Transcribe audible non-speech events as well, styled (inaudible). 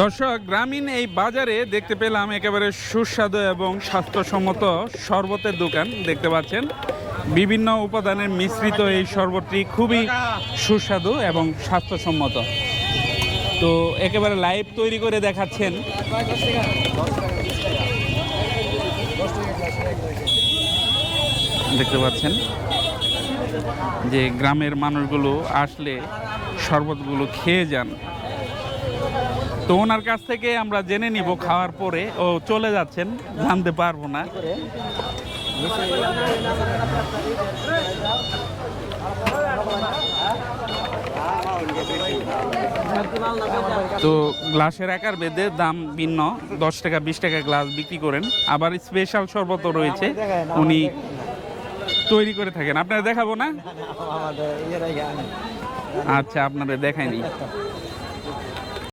দর্শক, গ্রামীণ এই বাজারে দেখতে পেলাম একেবারে সুস্বাদু এবং স্বাস্থ্যসম্মত শরবতের দোকান দেখতে পাচ্ছেন। বিভিন্ন উপাদানের মিশ্রিত এই শরবতটি খুবই সুস্বাদু এবং স্বাস্থ্যসম্মত। তো একেবারে লাইভ তৈরি করে দেখাচ্ছেন। দেখতে পাচ্ছেন যে গ্রামের মানুষগুলো আসলে শরবতগুলো খেয়ে যান। তো ওনার কাছ থেকে আমরা জেনে নিব খাওয়ার পরে। ও চলে যাচ্ছেন জানতে পারব না। তো গ্লাসের আকার বেঁধে দাম ভিন্ন। দশ টাকা বিশ টাকা গ্লাস বিক্রি করেন। আবার স্পেশাল শরবতও রয়েছে। উনি তৈরি করে থাকেন। আপনারা দেখাবো না? (laughs) আচ্ছা আপনাদের দেখায়নি